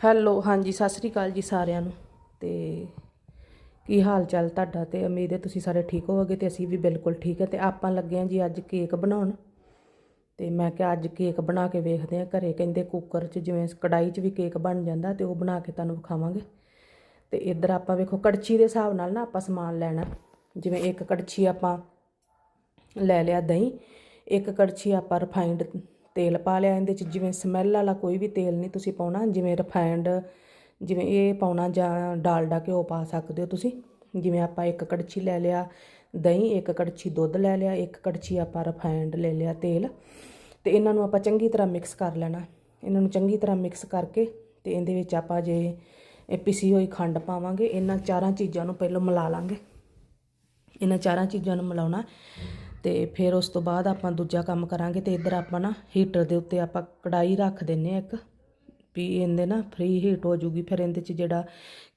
Hello ਹਾਂਜੀ, ਸਤਿ ਸ੍ਰੀ ਅਕਾਲ ਜੀ ਸਾਰਿਆਂ ਨੂੰ। ਤੇ ਕੀ ਹਾਲ ਚਾਲ ਤੁਹਾਡਾ? ਤੇ ਉਮੀਦ ਹੈ ਤੁਸੀਂ ਸਾਰੇ ਠੀਕ ਹੋਵੋਗੇ ਤੇ ਅਸੀਂ ਵੀ ਬਿਲਕੁਲ ਠੀਕ ਹੈ। ਤੇ ਆਪਾਂ ਲੱਗੇ ਹਾਂ ਜੀ ਅੱਜ ਕੇਕ ਬਣਾਉਣ। ਤੇ ਮੈਂ ਕਿਹਾ ਅੱਜ ਕੇਕ ਬਣਾ ਕੇ ਵੇਖਦੇ ਹਾਂ। ਘਰੇ ਕਹਿੰਦੇ ਕੁੱਕਰ 'ਚ ਜਿਵੇਂ ਕੜਾਈ 'ਚ ਵੀ ਕੇਕ ਬਣ ਜਾਂਦਾ ਤੇ ਉਹ ਬਣਾ ਕੇ ਤੁਹਾਨੂੰ ਵਿਖਾਵਾਂਗੇ। ਤੇ ਇੱਧਰ ਆਪਾਂ ਵੇਖੋ ਕੜਛੀ ਦੇ ਹਿਸਾਬ ਨਾਲ ਨਾ ਆਪਾਂ ਸਮਾਨ ਲੈਣਾ। ਜਿਵੇਂ ਇੱਕ ਕੜਛੀ ਆਪਾਂ ਲੈ ਲਿਆ ਦਹੀਂ, ਇੱਕ ਕੜਛੀ ਆਪਾਂ ਰਿਫਾਈਂਡ ਤੇਲ ਪਾ ਲਿਆ, ਇਹਦੇ ਚ ਜਿਵੇਂ ਸਮੈਲ ਵਾਲਾ ਕੋਈ ਵੀ ਤੇਲ ਨਹੀਂ ਤੁਸੀਂ ਪਾਉਣਾ, ਜਿਵੇਂ ਰਿਫਾਈਂਡ ਜਿਵੇਂ ਇਹ ਪਾਉਣਾ ਜਾਂ ਡਾਲਡਾ ਘਿਓ ਪਾ ਸਕਦੇ ਹੋ ਤੁਸੀਂ। ਜਿਵੇਂ ਆਪਾਂ ਇੱਕ ਕੜਛੀ ਲੈ ਲਿਆ, ਦਹੀਂ, ਇੱਕ ਕੜਛੀ ਦੁੱਧ ਲੈ ਲਿਆ, ਇੱਕ ਕੜਛੀ ਆਪਾਂ ਰਿਫਾਈਂਡ ਲੈ ਲਿਆ ਤੇਲ। ਤੇ ਇਹਨਾਂ ਨੂੰ ਆਪਾਂ ਚੰਗੀ ਤਰ੍ਹਾਂ ਮਿਕਸ ਕਰ ਲੈਣਾ। ਇਹਨਾਂ ਨੂੰ ਚੰਗੀ ਤਰ੍ਹਾਂ ਮਿਕਸ ਕਰਕੇ ਤੇ ਇਹਦੇ ਵਿੱਚ ਆਪਾਂ ਜੇ ਇਹ ਪਿਸੀ ਹੋਈ ਖੰਡ ਪਾਵਾਂਗੇ, ਇਹਨਾਂ ਚਾਰਾਂ ਚੀਜ਼ਾਂ ਨੂੰ ਪਹਿਲਾਂ ਮਿਲਾ ਲਾਂਗੇ। ਇਹਨਾਂ ਚਾਰਾਂ ਚੀਜ਼ਾਂ ਨੂੰ ਮਿਲਾਉਣਾ। ਤੇ ਫਿਰ ਉਸ ਤੋਂ ਬਾਅਦ ਆਪਾਂ ਦੂਜਾ ਕੰਮ ਕਰਾਂਗੇ ਤੇ ਇੱਧਰ ਆਪਾਂ ਨਾ ਹੀਟਰ ਦੇ ਉੱਤੇ ਆਪਾਂ ਕੜਾਈ ਰੱਖ ਦਿੰਨੇ ਆ ਇੱਕ, ਵੀ ਇਹਦੇ ਨਾ ਫ੍ਰੀ ਹੀਟ ਹੋ ਜੂਗੀ ਫਿਰ ਇਹਦੇ 'ਚ ਜਿਹੜਾ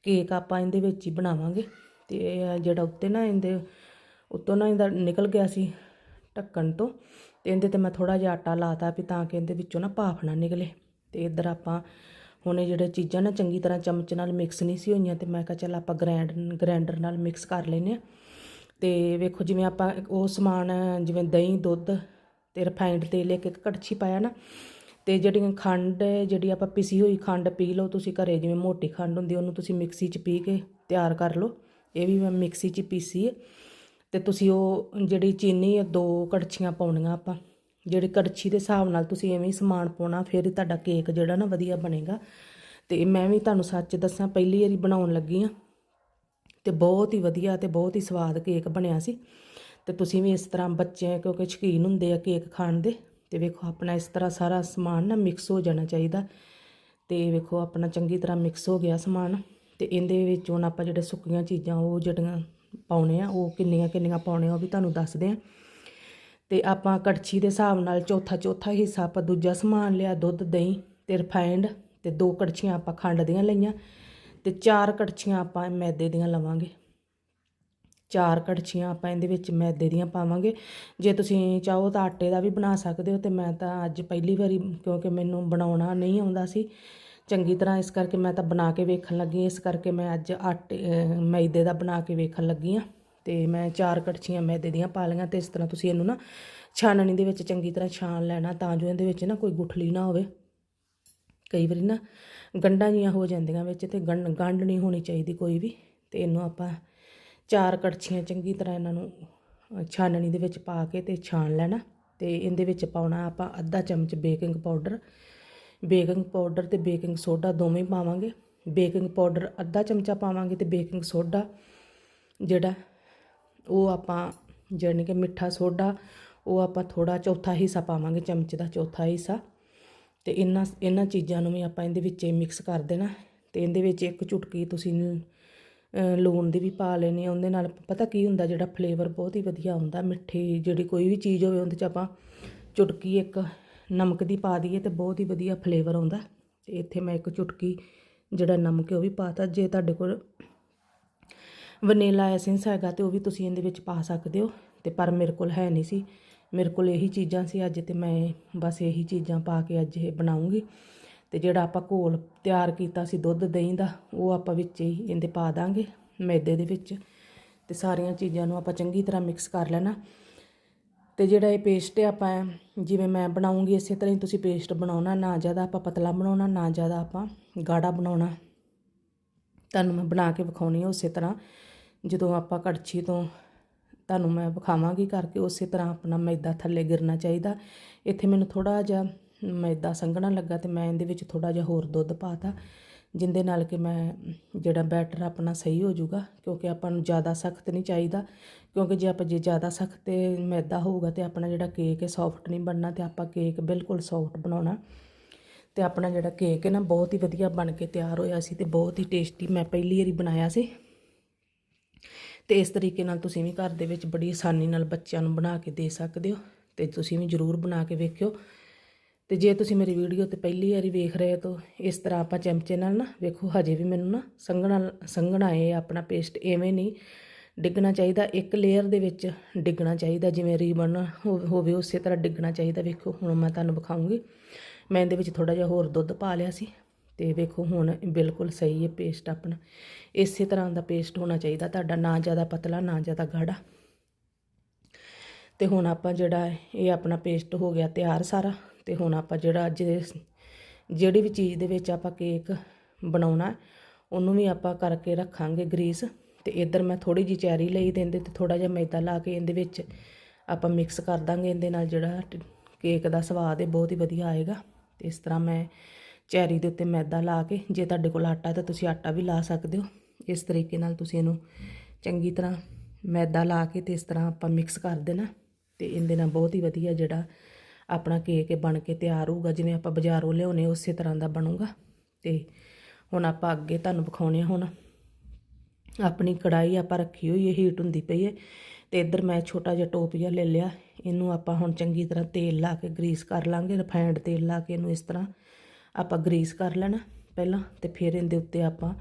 ਕੇਕ ਆਪਾਂ ਇਹਦੇ ਵਿੱਚ ਹੀ ਬਣਾਵਾਂਗੇ। ਤੇ ਇਹ ਜਿਹੜਾ ਉੱਤੇ ਨਾ ਇਹਦੇ ਉੱਤੋਂ ਨਾ ਇਹਦਾ ਨਿਕਲ ਗਿਆ ਸੀ ਢੱਕਣ ਤੋਂ, ਤੇ ਇਹਦੇ ਤੇ ਮੈਂ ਥੋੜਾ ਜਿਹਾ ਆਟਾ ਲਾਤਾ ਵੀ ਤਾਂ ਕਿ ਇਹਦੇ ਵਿੱਚੋਂ ਨਾ ਭਾਫ ਨਾ ਨਿਕਲੇ। ਤੇ ਇੱਧਰ ਆਪਾਂ ਹੁਣ ਇਹ ਜਿਹੜੇ ਚੀਜ਼ਾਂ ਨਾ ਚੰਗੀ ਤਰ੍ਹਾਂ ਚਮਚ ਨਾਲ ਮਿਕਸ ਨਹੀਂ ਸੀ ਹੋਈਆਂ, ਤੇ ਮੈਂ ਕਿਹਾ ਚੱਲ ਆਪਾਂ ਗ੍ਰੈਂਡ ਗ੍ਰੈਂਡਰ ਨਾਲ ਮਿਕਸ ਕਰ ਲੈਨੇ ਆ ਅਤੇ ਵੇਖੋ ਜਿਵੇਂ ਆਪਾਂ ਉਹ ਸਮਾਨ, ਜਿਵੇਂ ਦਹੀਂ, ਦੁੱਧ ਅਤੇ ਰਿਫਾਈਂਡ ਤੇਲ ਇੱਕ ਇੱਕ ਕੜਛੀ ਪਾਇਆ ਨਾ ਅਤੇ ਜਿਹੜੀਆਂ ਖੰਡ, ਜਿਹੜੀ ਆਪਾਂ ਪਿਸੀ ਹੋਈ ਖੰਡ ਪੀ ਲਓ ਤੁਸੀਂ ਘਰੇ, ਜਿਵੇਂ ਮੋਟੀ ਖੰਡ ਹੁੰਦੀ ਉਹਨੂੰ ਤੁਸੀਂ ਮਿਕਸੀ 'ਚ ਪੀ ਕੇ ਤਿਆਰ ਕਰ ਲਓ, ਇਹ ਵੀ ਮੈਂ ਮਿਕਸੀ 'ਚ ਪੀਸੀ ਹੈ। ਤੇ ਤੁਸੀਂ ਉਹ ਜਿਹੜੀ ਚੀਨੀ ਹੈ, ਦੋ ਕੜਛੀਆਂ ਪਾਉਣੀਆਂ ਆਪਾਂ, ਜਿਹੜੀ ਕੜਛੀ ਦੇ ਹਿਸਾਬ ਨਾਲ ਤੁਸੀਂ ਐਵੇਂ ਹੀ ਸਮਾਨ ਪਾਉਣਾ, ਫਿਰ ਹੀ ਤੁਹਾਡਾ ਕੇਕ ਜਿਹੜਾ ਨਾ ਵਧੀਆ ਬਣੇਗਾ। ਅਤੇ ਮੈਂ ਵੀ ਤੁਹਾਨੂੰ ਸੱਚ ਦੱਸਾਂ, ਪਹਿਲੀ ਵਾਰੀ ਬਣਾਉਣ ਲੱਗੀ ਆ ਤੇ ਬਹੁਤ ਹੀ ਵਧੀਆ ਤੇ ਬਹੁਤ ਹੀ ਸਵਾਦ ਕੇਕ ਬਣਿਆ ਸੀ। ਤੇ ਤੁਸੀਂ ਵੀ ਇਸ ਤਰ੍ਹਾਂ ਬੱਚੇ ਕਿਉਂਕਿ ਸ਼ੌਕੀਨ ਹੁੰਦੇ ਆ ਕੇਕ ਖਾਣ ਦੇ, ਤੇ ਵੇਖੋ ਆਪਣਾ ਇਸ ਤਰ੍ਹਾਂ ਸਾਰਾ ਸਮਾਨ ਨਾ ਮਿਕਸ ਹੋ ਜਾਣਾ ਚਾਹੀਦਾ। ਤੇ ਵੇਖੋ ਆਪਣਾ ਚੰਗੀ ਤਰ੍ਹਾਂ ਮਿਕਸ ਹੋ ਗਿਆ ਸਮਾਨ, ਤੇ ਇਹਦੇ ਵਿੱਚ ਹੁਣ ਆਪਾਂ ਜਿਹੜੇ ਸੁੱਕੀਆਂ ਚੀਜ਼ਾਂ ਉਹ ਜਿਹੜੀਆਂ ਪਾਉਣੇ ਆ, ਉਹ ਕਿੰਨੀਆਂ ਕਿੰਨੀਆਂ ਪਾਉਣੇ ਆ ਉਹ ਵੀ ਤੁਹਾਨੂੰ ਦੱਸਦੇ ਆ। ਤੇ ਆਪਾਂ ਕੜਛੀ ਦੇ ਹਿਸਾਬ ਨਾਲ ਚੌਥਾ ਚੌਥਾ ਹਿੱਸਾ ਆਪਾਂ ਦੂਜਾ ਸਮਾਨ ਲਿਆ ਦੁੱਧ, ਦਹੀਂ ਤੇ ਰਿਫਾਈਂਡ ਤੇ ਦੋ ਕੜਛੀਆਂ ਆਪਾਂ ਖੰਡ ਦੀਆਂ ਲਈਆਂ। ਤੇ ਚਾਰ ਕੜਛੀਆਂ ਆਪਾਂ ਮੈਦੇ ਦੀਆਂ ਲਵਾਂਗੇ। ਚਾਰ ਕੜਛੀਆਂ ਆਪਾਂ ਇਹਦੇ ਵਿੱਚ ਮੈਦੇ ਦੀਆਂ ਪਾਵਾਂਗੇ। ਜੇ ਤੁਸੀਂ ਚਾਹੋ ਤਾਂ ਆਟੇ ਦਾ ਵੀ ਬਣਾ ਸਕਦੇ ਹੋ ਤੇ ਮੈਂ ਤਾਂ ਅੱਜ ਪਹਿਲੀ ਵਾਰੀ ਕਿਉਂਕਿ ਮੈਨੂੰ ਬਣਾਉਣਾ ਨਹੀਂ ਆਉਂਦਾ ਸੀ। ਚੰਗੀ ਤਰ੍ਹਾਂ ਇਸ ਕਰਕੇ ਮੈਂ ਤਾਂ ਬਣਾ ਕੇ ਵੇਖਣ ਲੱਗੀ। ਇਸ ਕਰਕੇ ਮੈਂ ਅੱਜ ਆਟੇ ਮੈਦੇ ਦਾ ਬਣਾ ਕੇ ਵੇਖਣ ਲੱਗੀ ਆ ਤੇ ਮੈਂ ਚਾਰ ਕੜਛੀਆਂ ਮੈਦੇ ਦੀਆਂ ਪਾ ਲਈਆਂ ਤੇ ਇਸ ਤਰ੍ਹਾਂ ਤੁਸੀਂ ਇਹਨੂੰ ਨਾ ਛਾਨਣੀ ਦੇ ਵਿੱਚ ਚੰਗੀ ਤਰ੍ਹਾਂ ਛਾਣ ਲੈਣਾ ਤਾਂ ਜੋ ਇਹਦੇ ਵਿੱਚ ਨਾ ਕੋਈ ਗੁਠਲੀ ਨਾ ਹੋਵੇ। ਕਈ ਵਾਰੀ ਨਾ ਗੰਢਾਂ ਜੀਆਂ ਹੋ ਜਾਂਦੀਆਂ ਵਿੱਚ ਤੇ ਗੰਢ ਗੰਢ ਨਹੀਂ ਹੋਣੀ ਚਾਹੀਦੀ ਕੋਈ ਵੀ, ਤੇ ਇਹਨੂੰ ਆਪਾਂ ਚਾਰ ਕੜਛੀਆਂ ਚੰਗੀ ਤਰ੍ਹਾਂ ਇਹਨਾਂ ਨੂੰ ਛਾਨਣੀ ਦੇ ਵਿੱਚ ਪਾ ਕੇ ਤੇ ਛਾਣ ਲੈਣਾ, ਤੇ ਇਹਦੇ ਵਿੱਚ ਪਾਉਣਾ ਆਪਾਂ ਅੱਧਾ ਚਮਚ ਬੇਕਿੰਗ ਪਾਊਡਰ। ਬੇਕਿੰਗ ਪਾਊਡਰ ਤੇ ਬੇਕਿੰਗ ਸੋਡਾ ਦੋਵੇਂ ਪਾਵਾਂਗੇ। ਬੇਕਿੰਗ ਪਾਊਡਰ ਅੱਧਾ ਚਮਚਾ ਪਾਵਾਂਗੇ ਤੇ ਬੇਕਿੰਗ ਸੋਡਾ ਜਿਹੜਾ, ਉਹ ਆਪਾਂ ਜਾਣੀ ਕਿ ਮਿੱਠਾ ਸੋਡਾ, ਉਹ ਆਪਾਂ ਥੋੜਾ ਚੌਥਾ ਹਿੱਸਾ ਪਾਵਾਂਗੇ, ਚਮਚ ਦਾ ਚੌਥਾ ਹਿੱਸਾ। ਤੇ ਇਹਨਾਂ ਇਹਨਾਂ ਚੀਜ਼ਾਂ ਨੂੰ ਵੀ ਆਪਾਂ ਇਹਦੇ ਵਿੱਚ ਮਿਕਸ ਕਰ ਦੇਣਾ ਤੇ ਇਹਦੇ ਵਿੱਚ ਇੱਕ ਚੁਟਕੀ ਤੁਸੀਂ ਲੂਣ ਦੀ ਵੀ ਪਾ ਲੈਣੀ ਆ, ਉਹਦੇ ਨਾਲ ਪਤਾ ਕੀ ਹੁੰਦਾ ਜਿਹੜਾ ਫਲੇਵਰ ਬਹੁਤ ਹੀ ਵਧੀਆ ਆਉਂਦਾ, ਮਿੱਠੀ ਜਿਹੜੀ ਕੋਈ ਵੀ ਚੀਜ਼ ਹੋਵੇ ਉਹਦੇ ਚ ਆਪਾਂ ਚੁਟਕੀ ਇੱਕ ਨਮਕ ਦੀ ਪਾ ਦਈਏ ਤੇ ਬਹੁਤ ਹੀ ਵਧੀਆ ਫਲੇਵਰ ਆਉਂਦਾ। ਤੇ ਇੱਥੇ ਮੈਂ ਇੱਕ ਚੁਟਕੀ ਜਿਹੜਾ ਨਮਕ ਉਹ ਵੀ ਪਾਤਾ ਜੇ ਤੁਹਾਡੇ ਕੋਲ ਵਨੀਲਾ ਐਸੈਂਸ ਹੈਗਾ ਤੇ ਉਹ ਵੀ ਤੁਸੀਂ ਇਹਦੇ ਵਿੱਚ ਪਾ ਸਕਦੇ ਹੋ, ਤੇ ਪਰ ਮੇਰੇ ਕੋਲ ਹੈ ਨਹੀਂ ਸੀ। ਮੇਰੇ ਕੋਲ ਇਹੀ ਚੀਜ਼ਾਂ ਸੀ ਅੱਜ ਤੇ ਮੈਂ ਬਸ ਇਹੀ ਚੀਜ਼ਾਂ ਪਾ ਕੇ ਅੱਜ ਇਹ ਬਣਾਉਂਗੀ। ਤੇ ਜਿਹੜਾ ਆਪਾਂ ਘੋਲ ਤਿਆਰ ਕੀਤਾ ਸੀ ਦੁੱਧ ਦਹੀਂ ਦਾ, ਉਹ ਆਪਾਂ ਵਿੱਚ ਹੀ ਇਹਦੇ ਪਾ ਦਾਂਗੇ ਮੈਦੇ ਦੇ ਵਿੱਚ। ਤੇ ਸਾਰੀਆਂ ਚੀਜ਼ਾਂ ਨੂੰ ਆਪਾਂ ਚੰਗੀ ਤਰ੍ਹਾਂ ਮਿਕਸ ਕਰ ਲੈਣਾ। ਤੇ ਜਿਹੜਾ ਇਹ ਪੇਸਟ ਹੈ ਆਪਾਂ, ਜਿਵੇਂ ਮੈਂ ਬਣਾਉਂਗੀ ਇਸੇ ਤਰ੍ਹਾਂ ਹੀ ਤੁਸੀਂ ਪੇਸਟ ਬਣਾਉਣਾ, ਨਾ ਜ਼ਿਆਦਾ ਆਪਾਂ ਪਤਲਾ ਬਣਾਉਣਾ, ਨਾ ਜ਼ਿਆਦਾ ਆਪਾਂ ਗਾੜਾ ਬਣਾਉਣਾ। ਤੁਹਾਨੂੰ ਮੈਂ ਬਣਾ ਕੇ ਵਿਖਾਉਣੀ ਹੈ ਉਸੇ ਤਰ੍ਹਾਂ। ਜਦੋਂ ਆਪਾਂ ਕੜਛੀ ਤੋਂ ਤੁਹਾਨੂੰ ਮੈਂ ਵਿਖਾਵਾਂਗੀ ਕਰਕੇ ਉਸੇ ਤਰ੍ਹਾਂ ਆਪਣਾ ਮੈਦਾ ਥੱਲੇ ਗਿਰਨਾ ਚਾਹੀਦਾ। ਇੱਥੇ ਮੈਨੂੰ ਥੋੜਾ ਜਿਹਾ ਮੈਦਾ ਸੰਘਣਾ ਲੱਗਾ ਤੇ ਮੈਂ ਇਹਦੇ ਵਿੱਚ ਥੋੜਾ ਜਿਹਾ ਹੋਰ ਦੁੱਧ ਪਾਤਾ ਜਿੰਦੇ ਨਾਲ ਕਿ ਮੈਂ ਜਿਹੜਾ ਬੈਟਰ ਆਪਣਾ ਸਹੀ ਹੋ ਜਾਊਗਾ, ਕਿਉਂਕਿ ਆਪਾਂ ਨੂੰ ਜ਼ਿਆਦਾ ਸਖਤ ਨਹੀਂ ਚਾਹੀਦਾ, ਕਿਉਂਕਿ ਜੇ ਆਪਾਂ ਜੇ ਜ਼ਿਆਦਾ ਸਖਤ ਤੇ ਮੈਦਾ ਹੋਊਗਾ ਤੇ ਆਪਣਾ ਜਿਹੜਾ ਕੇਕ ਹੈ ਸੌਫਟ ਨਹੀਂ ਬਣਨਾ ਤੇ ਆਪਾਂ ਕੇਕ ਬਿਲਕੁਲ ਸੌਫਟ ਬਣਾਉਣਾ। ਤੇ ਆਪਣਾ ਜਿਹੜਾ ਕੇਕ ਹੈ ਨਾ ਬਹੁਤ ਹੀ ਵਧੀਆ ਬਣ ਕੇ ਤਿਆਰ ਹੋਇਆ ਸੀ ਤੇ ਬਹੁਤ ਹੀ ਟੇਸਟੀ ਮੈਂ ਪਹਿਲੀ ਵਾਰੀ ਬਣਾਇਆ ਸੀ। ਤੇ ਇਸ ਤਰੀਕੇ ਨਾਲ ਤੁਸੀਂ ਵੀ ਘਰ ਦੇ ਵਿੱਚ ਬੜੀ ਆਸਾਨੀ ਨਾਲ ਬੱਚਿਆਂ ਨੂੰ ਬਣਾ ਕੇ ਦੇ ਸਕਦੇ ਹੋ ਤੇ ਤੁਸੀਂ ਵੀ ਜ਼ਰੂਰ ਬਣਾ ਕੇ ਵੇਖਿਓ। ਤੇ ਜੇ ਤੁਸੀਂ ਮੇਰੀ ਵੀਡੀਓ ਤੇ ਪਹਿਲੀ ਵਾਰੀ ਵੇਖ ਰਹੇ ਹੋ ਤਾਂ ਇਸ ਤਰ੍ਹਾਂ ਆਪਾਂ ਚਮਚੇ ਨਾਲ ਨਾ ਵੇਖੋ, ਹਜੇ ਵੀ ਮੈਨੂੰ ਨਾ ਸੰਘਣਾ ਸੰਘਣਾ ਇਹ ਆਪਣਾ ਪੇਸਟ ਐਵੇਂ ਨਹੀਂ ਡਿੱਗਣਾ ਚਾਹੀਦਾ, ਇੱਕ ਲੇਅਰ ਦੇ ਵਿੱਚ ਡਿੱਗਣਾ ਚਾਹੀਦਾ, ਜਿਵੇਂ ਰੀਬਨ ਹੋਵੇ ਉਸੇ ਤਰ੍ਹਾਂ ਡਿੱਗਣਾ ਚਾਹੀਦਾ। ਵੇਖੋ, ਹੁਣ ਮੈਂ ਤੁਹਾਨੂੰ ਵਿਖਾਉਂਗੀ। ਮੈਂ ਇਹਦੇ ਵਿੱਚ ਥੋੜਾ ਜਿਹਾ ਹੋਰ ਦੁੱਧ ਪਾ ਲਿਆ ਸੀ। ਤੇ ਵੇਖੋ ਹੁਣ ਬਿਲਕੁਲ ਸਹੀ ਹੈ ਪੇਸਟ ਆਪਣਾ। ਇਸੇ ਤਰ੍ਹਾਂ ਦਾ ਪੇਸਟ ਹੋਣਾ ਚਾਹੀਦਾ, ਤੁਹਾਡਾ ਨਾ ਜ਼ਿਆਦਾ ਪਤਲਾ, ਨਾ ਜ਼ਿਆਦਾ ਗਾੜਾ। ਤੇ ਹੁਣ ਆਪਾਂ ਜਿਹੜਾ ਇਹ ਆਪਣਾ ਪੇਸਟ ਹੋ ਗਿਆ ਤਿਆਰ ਸਾਰਾ। ਤੇ ਹੁਣ ਆਪਾਂ ਜਿਹੜਾ ਅੱਜ ਦੇ ਜਿਹੜੀ ਵੀ ਚੀਜ਼ ਦੇ ਵਿੱਚ ਆਪਾਂ ਕੇਕ ਬਣਾਉਣਾ, ਉਹਨੂੰ ਵੀ ਆਪਾਂ ਕਰਕੇ ਰੱਖਾਂਗੇ ਗਰੀਸ। ਤੇ ਇੱਧਰ ਮੈਂ ਥੋੜੀ ਜੀ ਚੈਰੀ ਲਈ ਦਿੰਦੇ ਇਹਦੇ ਤੇ ਥੋੜਾ ਜਿਹਾ ਮੈਦਾ ਲਾ ਕੇ ਇਹਦੇ ਵਿੱਚ ਆਪਾਂ ਮਿਕਸ ਕਰ ਦਾਂਗੇ ਇਹਦੇ ਨਾਲ ਜਿਹੜਾ ਕੇਕ ਦਾ ਸਵਾਦ ਹੈ, ਬਹੁਤ ਹੀ ਵਧੀਆ ਆਏਗਾ। ਤੇ ਇਸ ਤਰ੍ਹਾਂ ਮੈਂ ਚੈਰੀ ਦੇ ਉੱਤੇ ਮੈਦਾ ਲਾ ਕੇ, ਜੇ ਤੁਹਾਡੇ ਕੋਲ ਆਟਾ ਤਾਂ ਤੁਸੀਂ ਆਟਾ ਵੀ ਲਾ ਸਕਦੇ ਹੋ। ਇਸ ਤਰੀਕੇ ਨਾਲ ਤੁਸੀਂ ਇਹਨੂੰ ਚੰਗੀ ਤਰ੍ਹਾਂ ਮੈਦਾ ਲਾ ਕੇ ਤੇ ਇਸ ਤਰ੍ਹਾਂ ਆਪਾਂ ਮਿਕਸ ਕਰ ਦੇਣਾ ਤੇ ਇਹਦੇ ਨਾਲ ਬਹੁਤ ਹੀ ਵਧੀਆ ਜਿਹੜਾ ਆਪਣਾ ਕੇਕ ਬਣ ਕੇ ਤਿਆਰ ਹੋਊਗਾ, ਜਿਵੇਂ ਆਪਾਂ ਬਾਜ਼ਾਰੋਂ ਲਿਆਉਨੇ ਉਸੇ ਤਰ੍ਹਾਂ ਦਾ ਬਣੂਗਾ। ਤੇ ਹੁਣ ਆਪਾਂ ਅੱਗੇ ਤੁਹਾਨੂੰ ਵਿਖਾਉਣੇ ਆ ਹੁਣ। ਆਪਣੀ ਕੜਾਈ ਆਪਾਂ ਰੱਖੀ ਹੋਈ ਹੈ ਹੀਟ ਹੁੰਦੀ ਪਈ ਹੈ ਤੇ ਇੱਧਰ ਮੈਂ ਛੋਟਾ ਜਿਹਾ ਟੋਪੀਆ ਲੈ ਲਿਆ। ਇਹਨੂੰ ਆਪਾਂ ਹੁਣ ਚੰਗੀ ਤਰ੍ਹਾਂ ਤੇਲ ਲਾ ਕੇ ਗਰੀਸ ਕਰ ਲਾਂਗੇ ਰਿਫਾਈਨਡ ਤੇਲ ਲਾ ਕੇ ਇਹਨੂੰ ਇਸ ਤਰ੍ਹਾਂ ਆਪਾਂ ਗਰੀਸ ਕਰ ਲੈਣਾ ਪਹਿਲਾਂ ਤੇ ਫਿਰ ਇਹਦੇ ਉੱਤੇ ਆਪਾਂ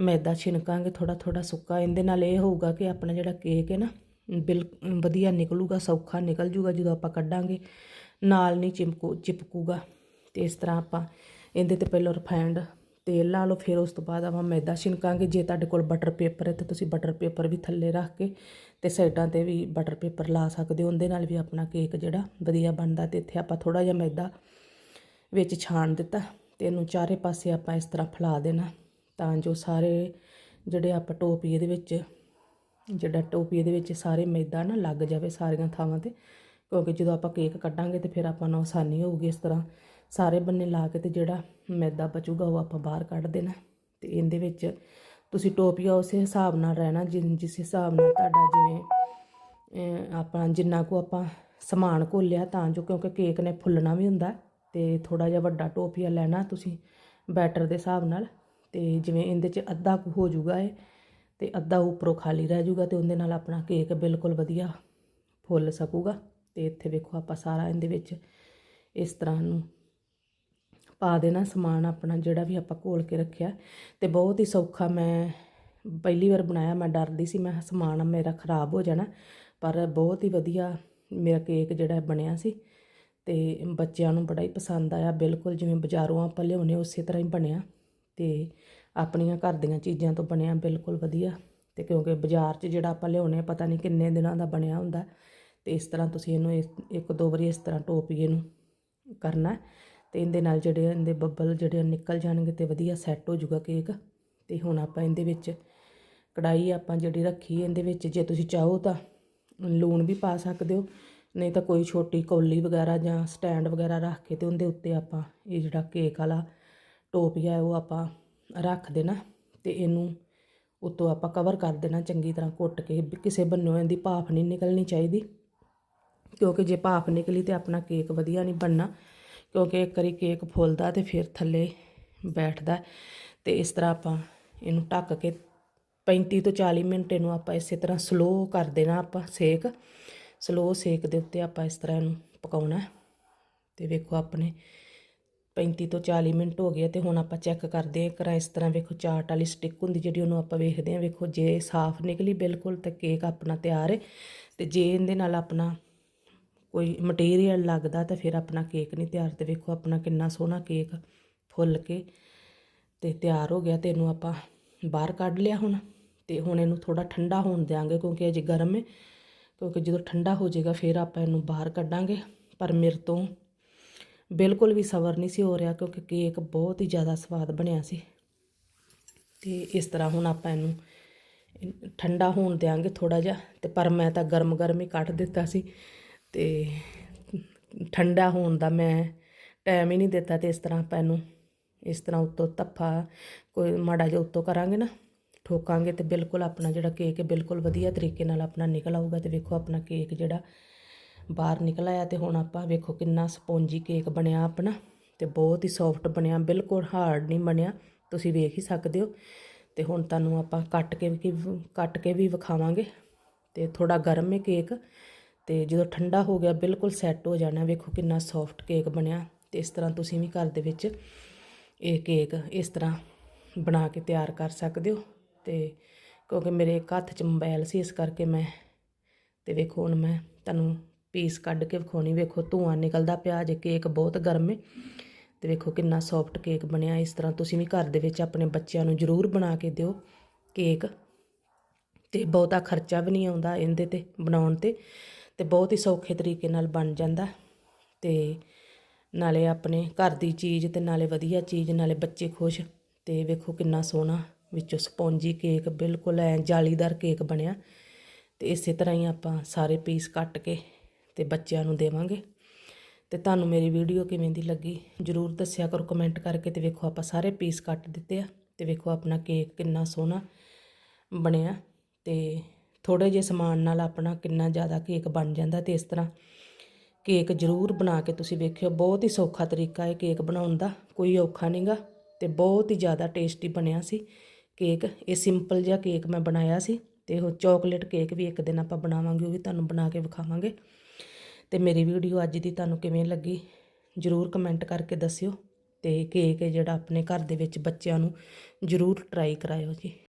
ਮੈਦਾ ਛਿਣਕਾਂਗੇ ਥੋੜਾ ਥੋੜਾ ਸੁੱਕਾ। ਇਹਦੇ ਨਾਲ ਇਹ ਹੋਊਗਾ ਕਿ ਆਪਣਾ ਜਿਹੜਾ ਕੇਕ ਹੈ ਨਾ, ਬਿਲ ਵਧੀਆ ਨਿਕਲੂਗਾ, ਸੌਖਾ ਨਿਕਲ ਜੂਗਾ ਜਦੋਂ ਆਪਾਂ ਕੱਢਾਂਗੇ। ਨਾਲ ਨਹੀਂ ਚਿਪਕੂ, ਚਿਪਕੂਗਾ। ਤੇ ਇਸ ਤਰ੍ਹਾਂ ਆਪਾਂ ਇਹਦੇ ਤੇ ਪਹਿਲਾਂ ਰਿਫਾਈਨਡ ਤੇਲ ਲਾ ਲਓ, ਫਿਰ ਉਸ ਤੋਂ ਬਾਅਦ ਆਪਾਂ ਮੈਦਾ ਛਿਣਕਾਂਗੇ। ਜੇ ਤੁਹਾਡੇ ਕੋਲ ਬਟਰ ਪੇਪਰ ਹੈ ਤਾਂ ਤੁਸੀਂ ਬਟਰ ਪੇਪਰ ਵੀ ਥੱਲੇ ਰੱਖ ਕੇ ਤੇ ਸਾਈਡਾਂ ਤੇ ਵੀ ਬਟਰ ਪੇਪਰ ਲਾ ਸਕਦੇ ਹੋ। ਉਹਦੇ ਨਾਲ ਵੀ ਆਪਣਾ ਕੇਕ ਜਿਹੜਾ ਵਧੀਆ ਬਣਦਾ ਤੇ ਇੱਥੇ ਆਪਾਂ ਥੋੜਾ ਜਿਹਾ ਮੈਦਾ ਵਿੱਚ ਛਾਣ ਦਿੱਤਾ ਤੇ ਇਹਨੂੰ ਚਾਰੇ ਪਾਸੇ ਆਪਾਂ ਇਸ ਤਰ੍ਹਾਂ ਫੈਲਾ ਦੇਣਾ ਤਾਂ ਜੋ ਸਾਰੇ ਜਿਹੜੇ ਆਪਾਂ ਟੋਪੀ ਇਹਦੇ ਵਿੱਚ, ਜਿਹੜਾ ਟੋਪੀ ਇਹਦੇ ਵਿੱਚ ਸਾਰੇ ਮੈਦਾ ਨਾ ਲੱਗ ਜਾਵੇ ਸਾਰੀਆਂ ਥਾਵਾਂ ਤੇ, ਕਿਉਂਕਿ ਜਦੋਂ ਆਪਾਂ ਕੇਕ ਕੱਢਾਂਗੇ ਤੇ ਫਿਰ ਆਪਾਂ ਨੂੰ ਆਸਾਨੀ ਹੋਊਗੀ ਇਸ ਤਰ੍ਹਾਂ ਸਾਰੇ ਬੰਨੇ ਲਾ ਕੇ ਤੇ ਜਿਹੜਾ ਮੈਦਾ ਬਚੂਗਾ ਉਹ ਆਪਾਂ ਬਾਹਰ ਕੱਢ ਦੇਣਾ ਤੇ ਇਹਦੇ ਵਿੱਚ ਤੁਸੀਂ ਟੋਪੀਆ ਉਸੇ ਹਿਸਾਬ ਨਾਲ ਰਹਿਣਾ ਜਿ- ਜਿਸ ਹਿਸਾਬ ਨਾਲ ਤੁਹਾਡਾ ਜਿਵੇਂ ਆਪਾਂ ਜਿੰਨਾ ਕੁ ਆਪਾਂ ਸਮਾਨ ਘੋਲਿਆ ਤਾਂ ਜੋ ਕਿਉਂਕਿ ਕੇਕ ਨੇ ਫੁੱਲਣਾ ਵੀ ਹੁੰਦਾ। ਤੇ ਥੋੜਾ ਜਿਹਾ ਵੱਡਾ ਟੋਪੀਆ ਲੈਣਾ ਤੁਸੀਂ ਬੈਟਰ ਦੇ ਹਿਸਾਬ ਨਾਲ। ਤੇ ਜਿਵੇਂ ਇਹਦੇ 'ਚ ਅੱਧਾ ਕੁ ਹੋ ਜਾਊਗਾ ਇਹ ਤੇ ਅੱਧਾ ਉੱਪਰੋਂ ਖਾਲੀ ਰਹਿ ਜਾਊਗਾ ਤੇ ਉਹਦੇ ਨਾਲ ਆਪਣਾ ਕੇਕ ਬਿਲਕੁਲ ਵਧੀਆ ਫੁੱਲ ਸਕੂਗਾ। ਤੇ ਇੱਥੇ ਵੇਖੋ ਆਪਾਂ ਸਾਰਾ ਇਹਦੇ ਵਿੱਚ ਇਸ ਤਰ੍ਹਾਂ ਨੂੰ ਪਾ ਦੇਣਾ ਸਮਾਨ ਆਪਣਾ ਜਿਹੜਾ ਵੀ ਆਪਾਂ ਘੋਲ ਕੇ ਰੱਖਿਆ। ਤੇ ਬਹੁਤ ਹੀ ਸੌਖਾ ਮੈਂ ਪਹਿਲੀ ਵਾਰ ਬਣਾਇਆ, ਮੈਂ ਡਰਦੀ ਸੀ, ਮੈਂ ਸਮਾਨ ਮੇਰਾ ਖਰਾਬ ਹੋ ਜਾਣਾ, ਪਰ ਬਹੁਤ ਹੀ ਵਧੀਆ ਮੇਰਾ ਕੇਕ ਜਿਹੜਾ ਬਣਿਆ ਸੀ। ਅਤੇ ਬੱਚਿਆਂ ਨੂੰ ਬੜਾ ਹੀ ਪਸੰਦ ਆਇਆ। ਬਿਲਕੁਲ ਜਿਵੇਂ ਬਾਜ਼ਾਰੋਂ ਆਪਾਂ ਲਿਆਉਨੇ ਉਸੇ ਤਰ੍ਹਾਂ ਹੀ ਬਣਿਆ ਅਤੇ ਆਪਣੀਆਂ ਘਰ ਦੀਆਂ ਚੀਜ਼ਾਂ ਤੋਂ ਬਣਿਆ ਬਿਲਕੁਲ ਵਧੀਆ। ਅਤੇ ਕਿਉਂਕਿ ਬਾਜ਼ਾਰ 'ਚ ਜਿਹੜਾ ਆਪਾਂ ਲਿਆਉਂਦੇ ਹਾਂ ਪਤਾ ਨਹੀਂ ਕਿੰਨੇ ਦਿਨਾਂ ਦਾ ਬਣਿਆ ਹੁੰਦਾ ਅਤੇ ਇਸ ਤਰ੍ਹਾਂ ਤੁਸੀਂ ਇਹਨੂੰ ਇਸ- ਇੱਕ ਦੋ ਵਾਰੀ ਇਸ ਤਰ੍ਹਾਂ ਟੋਪੀਏ ਨੂੰ ਕਰਨਾ ਅਤੇ ਇਹਦੇ ਨਾਲ ਜਿਹੜੇ ਇਹਦੇ ਬੱਬਲ ਜਿਹੜੇ ਆ ਨਿਕਲ ਜਾਣਗੇ ਤੇ ਵਧੀਆ ਸੈੱਟ ਹੋ ਜਾਊਗਾ ਕੇਕ। ਅਤੇ ਹੁਣ ਆਪਾਂ ਇਹਦੇ ਵਿੱਚ ਕੜਾਈ ਆਪਾਂ ਜਿਹੜੀ ਰੱਖੀ, ਇਹਦੇ ਵਿੱਚ ਜੇ ਤੁਸੀਂ ਚਾਹੋ ਤਾਂ ਲੂਣ ਵੀ ਪਾ ਸਕਦੇ ਹੋ ਨਹੀਂ ਤਾਂ ਕੋਈ ਛੋਟੀ ਕੌਲੀ ਵਗੈਰਾ ਜਾਂ ਸਟੈਂਡ ਵਗੈਰਾ ਰੱਖ ਕੇ ਤੇ ਉਹਦੇ ਉੱਤੇ ਆਪਾਂ ਇਹ ਜਿਹੜਾ ਕੇਕ ਵਾਲਾ ਟੋਪੀਆ ਹੈ ਉਹ ਆਪਾਂ ਰੱਖ ਦੇਣਾ ਤੇ ਇਹਨੂੰ ਉੱਤੋਂ ਆਪਾਂ ਕਵਰ ਕਰ ਦੇਣਾ ਚੰਗੀ ਤਰ੍ਹਾਂ ਘੁੱਟ ਕੇ। ਕਿਸੇ ਬੰਨੋਂ ਇਹਦੀ ਭਾਫ ਨਹੀਂ ਨਿਕਲਣੀ ਚਾਹੀਦੀ। ਕਿਉਂਕਿ ਜੇ ਭਾਫ ਨਿਕਲੀ ਤੇ ਆਪਣਾ ਕੇਕ ਵਧੀਆ ਨਹੀਂ ਬਣਨਾ। ਕਿਉਂਕਿ ਇੱਕ ਵਾਰੀ ਕੇਕ ਫੁੱਲਦਾ ਤੇ ਫਿਰ ਥੱਲੇ ਬੈਠਦਾ। ਤੇ ਇਸ ਤਰ੍ਹਾਂ ਆਪਾਂ ਇਹਨੂੰ ਢੱਕ ਕੇ 35 ਤੋਂ 40 ਮਿੰਟ ਇਹਨੂੰ ਆਪਾਂ ਇਸੇ ਤਰ੍ਹਾਂ ਸਲੋ ਕਰ ਦੇਣਾ ਆਪਾਂ ਸੇਕ। ਸਲੋ ਸੇਕ ਦੇ ਉੱਤੇ ਆਪਾਂ ਇਸ ਤਰ੍ਹਾਂ ਇਹਨੂੰ ਪਕਾਉਣਾ ਹੈ। ਤੇ ਵੇਖੋ ਆਪਣੇ 35 ਤੋਂ 40 ਮਿੰਟ ਹੋ ਗਏ ਤੇ ਹੁਣ ਆਪਾਂ ਚੈੱਕ ਕਰਦੇ ਹਾਂ ਕਰਾਂ ਇਸ ਤਰ੍ਹਾਂ ਵੇਖੋ ਚਾਟ ਵਾਲੀ ਸਟਿਕ ਹੁੰਦੀ ਜਿਹੜੀ ਉਹਨੂੰ ਆਪਾਂ ਵੇਖਦੇ ਹਾਂ। ਵੇਖੋ ਜੇ ਸਾਫ਼ ਨਿਕਲੀ ਬਿਲਕੁਲ ਤਾਂ ਕੇਕ ਆਪਣਾ ਤਿਆਰ ਹੈ। ਤੇ ਜੇ ਇਹਦੇ ਨਾਲ ਆਪਣਾ ਕੋਈ ਮਟੀਰੀਅਲ ਲੱਗਦਾ ਤਾਂ ਫਿਰ ਆਪਣਾ ਕੇਕ ਨਹੀਂ ਤਿਆਰ। ਤੇ ਵੇਖੋ ਆਪਣਾ ਕਿੰਨਾ ਸੋਹਣਾ ਕੇਕ ਫੁੱਲ ਕੇ ਤੇ ਤਿਆਰ ਹੋ ਗਿਆ ਤੇ ਇਹਨੂੰ ਆਪਾਂ ਬਾਹਰ ਕੱਢ ਲਿਆ ਹੁਣ। ਤੇ ਹੁਣ ਇਹਨੂੰ ਥੋੜਾ ਠੰਡਾ ਹੋਣ ਦਿਆਂਗੇ ਕਿਉਂਕਿ ਅਜੇ ਗਰਮ ਹੈ। ਕਿਉਂਕਿ ਜਦੋਂ ਠੰਡਾ ਹੋ ਜਾਏਗਾ, ਫਿਰ ਆਪਾਂ ਇਹਨੂੰ ਬਾਹਰ ਕੱਢਾਂਗੇ। ਪਰ ਮੇਰੇ ਤੋਂ ਬਿਲਕੁਲ ਵੀ ਸਬਰ ਨਹੀਂ ਸੀ ਹੋ ਰਿਹਾ, ਕਿਉਂਕਿ ਕੇਕ ਬਹੁਤ ਹੀ ਜ਼ਿਆਦਾ ਸਵਾਦ ਬਣਿਆ ਸੀ। ਤੇ ਇਸ ਤਰ੍ਹਾਂ ਹੁਣ ਆਪਾਂ ਇਹਨੂੰ ਠੰਡਾ ਹੋਣ ਦਿਆਂਗੇ ਥੋੜਾ ਜਿਹਾ, ਤੇ ਪਰ ਮੈਂ ਤਾਂ ਗਰਮ ਗਰਮ ਹੀ ਕੱਢ ਦਿੱਤਾ ਸੀ। ਤੇ ਠੰਡਾ ਹੋਣ ਦਾ ਮੈਂ ਟਾਈਮ ਹੀ ਨਹੀਂ ਦਿੱਤਾ, ਤੇ ਇਸ ਤਰ੍ਹਾਂ ਆਪਾਂ ਇਹਨੂੰ ਇਸ ਤਰ੍ਹਾਂ ਉੱਤੋਂ ਧੱਫਾ, ਕੋਈ ਮਾੜਾ ਜਿਹਾ ਉੱਤੋਂ ਕਰਾਂਗੇ ਨਾ ਠੋਕਾਂਗੇ ਤੇ ਬਿਲਕੁਲ ਆਪਣਾ ਜਿਹੜਾ ਕੇਕ ਹੈ, ਬਿਲਕੁਲ ਵਧੀਆ ਤਰੀਕੇ ਨਾਲ ਆਪਣਾ ਨਿਕਲ ਆਊਗਾ ਤੇ ਵੇਖੋ ਆਪਣਾ ਕੇਕ ਜਿਹੜਾ ਬਾਹਰ ਨਿਕਲ ਆਇਆ ਤੇ ਹੁਣ ਆਪਾਂ ਵੇਖੋ ਕਿੰਨਾ ਸਪੌਂਜੀ ਕੇਕ ਬਣਿਆ ਆਪਣਾ ਤੇ ਬਹੁਤ ਹੀ ਸੌਫਟ ਬਣਿਆ, ਬਿਲਕੁਲ ਹਾਰਡ ਨਹੀਂ ਬਣਿਆ, ਤੁਸੀਂ ਵੇਖ ਹੀ ਸਕਦੇ ਹੋ। ਤੇ ਹੁਣ ਤੁਹਾਨੂੰ ਆਪਾਂ ਕੱਟ ਕੇ ਵੀ, ਕੱਟ ਕੇ ਵੀ ਵਿਖਾਵਾਂਗੇ ਤੇ ਥੋੜਾ ਗਰਮ ਹੈ ਕੇਕ ਤੇ ਜਦੋਂ ਠੰਡਾ ਹੋ ਗਿਆ ਬਿਲਕੁਲ ਸੈੱਟ ਹੋ ਜਾਣਾ, ਵੇਖੋ ਕਿੰਨਾ ਸੌਫਟ ਕੇਕ ਬਣਿਆ ਤੇ ਇਸ ਤਰ੍ਹਾਂ ਤੁਸੀਂ ਵੀ ਘਰ ਦੇ ਵਿੱਚ ਇਹ ਕੇਕ ਇਸ ਤਰ੍ਹਾਂ ਬਣਾ ਕੇ ਤਿਆਰ ਕਰ ਸਕਦੇ ਹੋ। ਤੇ ਕਿਉਂਕਿ ਮੇਰੇ ਇੱਕ ਹੱਥ 'ਚ ਮੋਬਾਈਲ ਸੀ, ਇਸ ਕਰਕੇ ਮੈਂ ਤੇ ਵੇਖੋ ਹੁਣ ਮੈਂ ਤੁਹਾਨੂੰ ਪੀਸ ਕੱਢ ਕੇ ਵਿਖਾਉਣੀ। ਵੇਖੋ ਧੂਆਂ ਨਿਕਲਦਾ ਪਿਆ, ਜੇ ਕੇਕ ਬਹੁਤ ਗਰਮ ਹੈ ਤੇ ਵੇਖੋ ਕਿੰਨਾ ਸੌਫਟ ਕੇਕ ਬਣਿਆ, ਇਸ ਤਰ੍ਹਾਂ ਤੁਸੀਂ ਵੀ ਘਰ ਦੇ ਵਿੱਚ ਆਪਣੇ ਬੱਚਿਆਂ ਨੂੰ ਜ਼ਰੂਰ ਬਣਾ ਕੇ ਦਿਓ ਕੇਕ ਤੇ ਬਹੁਤਾ ਖਰਚਾ ਵੀ ਨਹੀਂ ਆਉਂਦਾ ਇਹਦੇ ਤੇ, ਬਣਾਉਣ ਤੇ। ਤੇ ਬਹੁਤ ਹੀ ਸੌਖੇ ਤਰੀਕੇ ਨਾਲ ਬਣ ਜਾਂਦਾ। ਤੇ ਨਾਲੇ ਆਪਣੇ ਘਰ ਦੀ ਚੀਜ਼ ਤੇ ਨਾਲੇ ਵਧੀਆ ਚੀਜ਼, ਨਾਲੇ ਬੱਚੇ ਖੁਸ਼। ਤੇ ਵੇਖੋ ਕਿੰਨਾ ਸੋਹਣਾ ਵਿੱਚੋਂ ਸਪੌਂਜੀ ਕੇਕ ਬਿਲਕੁਲ ਐ ਜਾਲੀਦਾਰ ਕੇਕ ਬਣਿਆ। ਤੇ ਇਸੇ ਤਰ੍ਹਾਂ ਹੀ ਆਪਾਂ ਸਾਰੇ ਪੀਸ ਕੱਟ ਕੇ ਤੇ ਬੱਚਿਆਂ ਨੂੰ ਦੇਵਾਂਗੇ। ਤੇ ਤੁਹਾਨੂੰ ਮੇਰੀ ਵੀਡੀਓ ਕਿਵੇਂ ਦੀ ਲੱਗੀ ਜਰੂਰ ਦੱਸਿਆ ਕਰੋ ਕਮੈਂਟ ਕਰਕੇ ਤੇ ਵੇਖੋ ਆਪਾਂ ਸਾਰੇ ਪੀਸ ਕੱਟ ਦਿੱਤੇ ਆ ਤੇ ਵੇਖੋ ਆਪਣਾ ਕੇਕ ਕਿੰਨਾ ਸੋਹਣਾ ਬਣਿਆ। ਤੇ ਥੋੜੇ ਜਿਹੇ ਸਮਾਨ ਨਾਲ ਆਪਣਾ ਕਿੰਨਾ ਜ਼ਿਆਦਾ ਕੇਕ ਬਣ ਜਾਂਦਾ ਤੇ ਇਸ ਤਰ੍ਹਾਂ ਕੇਕ ਜ਼ਰੂਰ ਬਣਾ ਕੇ ਤੁਸੀਂ ਵੇਖਿਓ। ਬਹੁਤ ਹੀ ਸੌਖਾ ਤਰੀਕਾ ਹੈ ਕੇਕ ਬਣਾਉਣ ਦਾ, ਕੋਈ ਔਖਾ ਨਹੀਂਗਾ ਤੇ ਬਹੁਤ ਹੀ ਜ਼ਿਆਦਾ ਟੇਸਟੀ ਬਣਿਆ ਸੀ। ਕੇਕ ਇਹ ਸਿੰਪਲ ਜਿਹਾ ਕੇਕ ਮੈਂ ਬਣਾਇਆ ਸੀ ਤੇ ਉਹ ਚਾਕਲੇਟ ਕੇਕ ਵੀ ਇੱਕ ਦਿਨ ਆਪਾਂ ਬਣਾਵਾਂਗੇ, ਉਹ ਵੀ ਤੁਹਾਨੂੰ ਬਣਾ ਕੇ ਵਿਖਾਵਾਂਗੇ। ਤੇ ਮੇਰੀ ਵੀਡੀਓ ਅੱਜ ਦੀ ਤੁਹਾਨੂੰ ਕਿਵੇਂ ਲੱਗੀ, ਜਰੂਰ ਕਮੈਂਟ ਕਰਕੇ ਦੱਸਿਓ ਤੇ ਕੇਕ ਜਿਹੜਾ ਆਪਣੇ ਘਰ ਦੇ ਵਿੱਚ ਬੱਚਿਆਂ ਨੂੰ ਜਰੂਰ ਟਰਾਈ ਕਰਾਇਓ ਜੀ।